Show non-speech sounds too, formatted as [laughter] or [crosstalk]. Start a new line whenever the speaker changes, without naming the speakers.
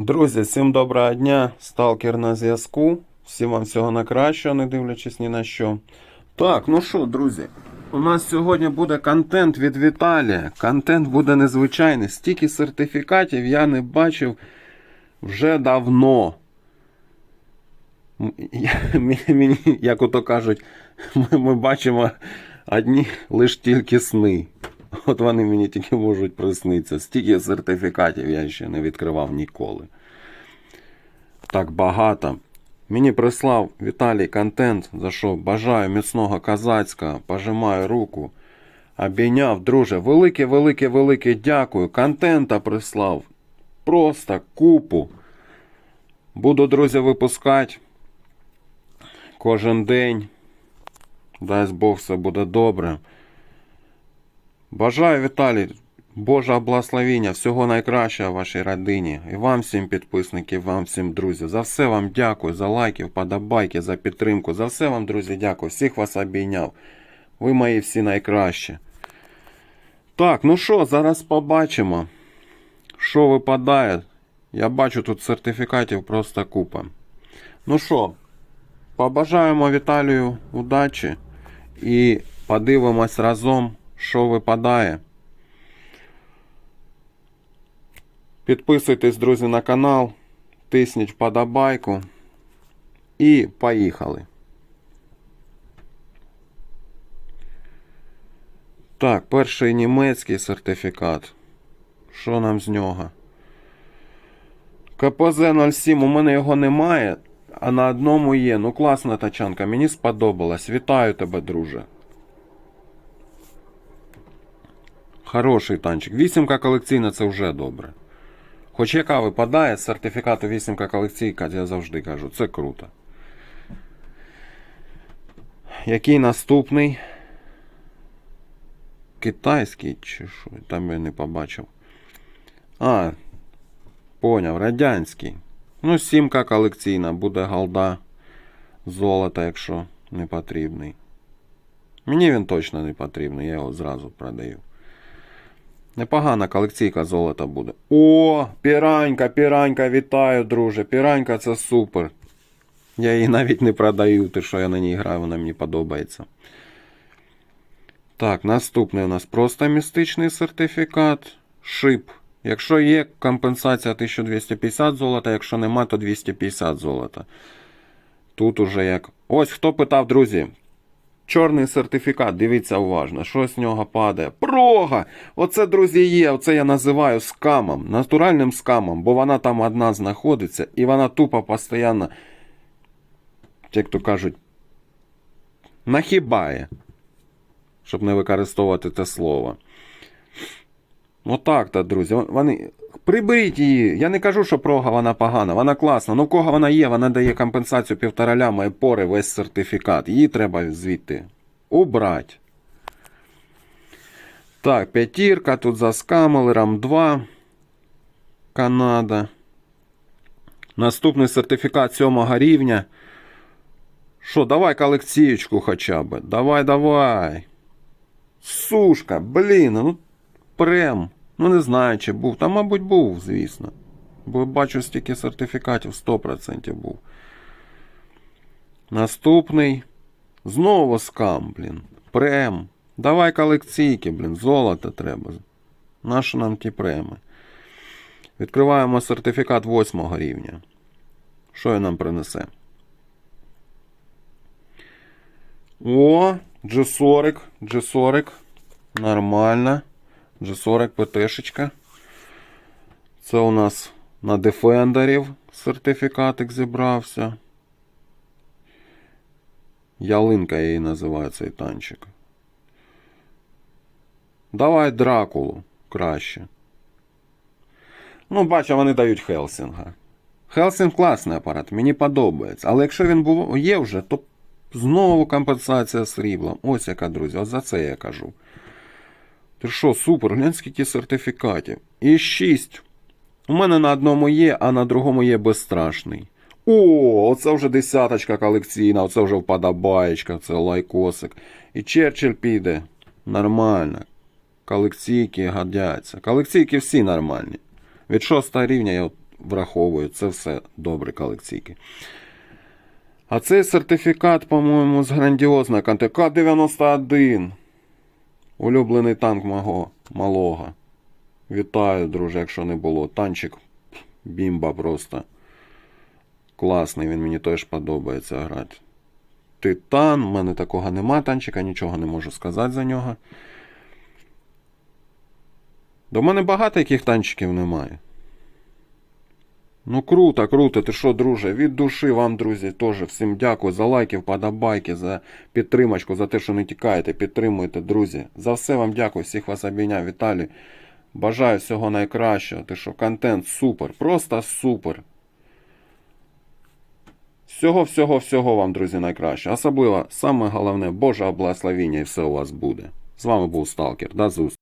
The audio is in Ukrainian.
Друзі, всім доброго дня. Сталкер на зв'язку. Всім вам всього найкращого, не дивлячись ні на що. Так, ну що, друзі, у нас сьогодні буде контент від Віталія. Контент буде незвичайний. Стільки сертифікатів я не бачив вже давно. [laughs] Як ото кажуть, [laughs] ми бачимо одні лише тільки сни. От вони мені тільки можуть приснитися. Стільки сертифікатів я ще не відкривав ніколи. Так багато. Мені прислав Віталій контент, за що бажаю міцного казацька, пожимаю руку. Обійняв, друже, велике, велике, велике дякую. Контента прислав. Просто купу. Буду, друзі, випускати кожен день. Дасть Бог, все буде добре. Бажаю, Віталій, Божа благословіння, всього найкращого вашій родині. І вам всім підписники, вам всім друзі. За все вам дякую, за лайки, вподобайки, за підтримку. За все вам, друзі, дякую. Всіх вас обійняв. Ви мої всі найкращі. Так, ну що, зараз побачимо, що випадає. Я бачу тут сертифікатів просто купа. Ну що, побажаємо Віталію удачі і подивимось разом, що випадає. Підписуйтесь, друзі, на канал, тисніть вподобайку і поїхали. Так, перший німецький сертифікат. Що нам з нього? КПЗ 07, у мене його немає, а на одному є. Ну класна тачанка, мені сподобалась. Вітаю тебе, друже. Хороший танчик. Вісімка колекційна це вже добре. Хоч яка випадає з сертифікату вісімка колекційка, я завжди кажу, це круто. Який наступний? Китайський чи що? Там я не побачив. А, поняв, радянський. Ну, сімка колекційна, буде голда золота, якщо не потрібний. Мені він точно не потрібний, я його зразу продаю. Непогана колекційка золота буде. О, піранька, піранька, вітаю, друже. Піранька це супер. Я її навіть не продаю, те, що я на ній граю, вона мені подобається. Так, наступний у нас просто містичний сертифікат. Шип. Якщо є компенсація 1250 золота, якщо нема, то 250 золота. Тут уже як. Ось хто питав, друзі. Чорний сертифікат, дивіться уважно, що з нього падає. Прога! Оце, друзі, є. Оце я називаю скамом, натуральним скамом, бо вона там одна знаходиться, і вона тупо постійно, як то кажуть, нахибає, щоб не використовувати те слово. Отак то, друзі. Вони. Приберіть її. Я не кажу, що прога вона погана, вона класна. Ну, кого вона є, вона дає компенсацію півтора ляма і пори весь сертифікат. Її треба звідти убрати. Так, п'ятірка, тут за скамелером 2. Канада. Наступний сертифікат 7 рівня. Що, давай колекцієчку хоча б. Давай, давай. Сушка, блін, ну прем. Ну не знаю, чи був. Та, мабуть, був, звісно. Бо бачу стільки сертифікатів 100% був. Наступний. Знову скам, блін. Прем. Давай колекційки, блін. Золото треба. Наші нам ті преми. Відкриваємо сертифікат 8 рівня. Що він нам принесе? О, G40, G40. Нормально. G40 ПТшечка. Це у нас на Defenderів сертифікатик зібрався. Ялинка її називаю цей танчик. Давай Дракулу краще. Ну, бачу, вони дають Хелсінга. Хелсінг класний апарат, мені подобається. Але якщо він був, є вже, то знову компенсація сріблом. Ось яка, друзі, от за це я кажу. Ти що, супер, глянь, скільки сертифікатів. І 6. У мене на одному є, а на другому є безстрашний. О, оце вже десяточка колекційна, оце вже вподобаєчка, це лайкосик. І Черчилль піде. Нормально. Колекційки годяться. Колекційки всі нормальні. Від 6 рівня я от враховують. Це все добре колекційки. А цей сертифікат, по-моєму, з грандіозна КТК 91. Улюблений танк мого малого. Вітаю, друже, якщо не було. Танчик бімба просто. Класний, він мені теж подобається грати. Титан, в мене такого нема танчика, нічого не можу сказати за нього. До мене багато яких танчиків немає. Ну круто, круто. Ти що, друже? Від душі вам, друзі, теж всім дякую за лайки, вподобайки, за підтримочку, за те, що не тікаєте, підтримуєте, друзі. За все вам дякую, всіх вас обійняв, Віталій. Бажаю всього найкращого. Ти що, контент супер, просто супер. Всього, всього, всього вам, друзі, найкраще. Особливо, саме головне, Боже благословіння і все у вас буде. З вами був Сталкер. До зустрічі.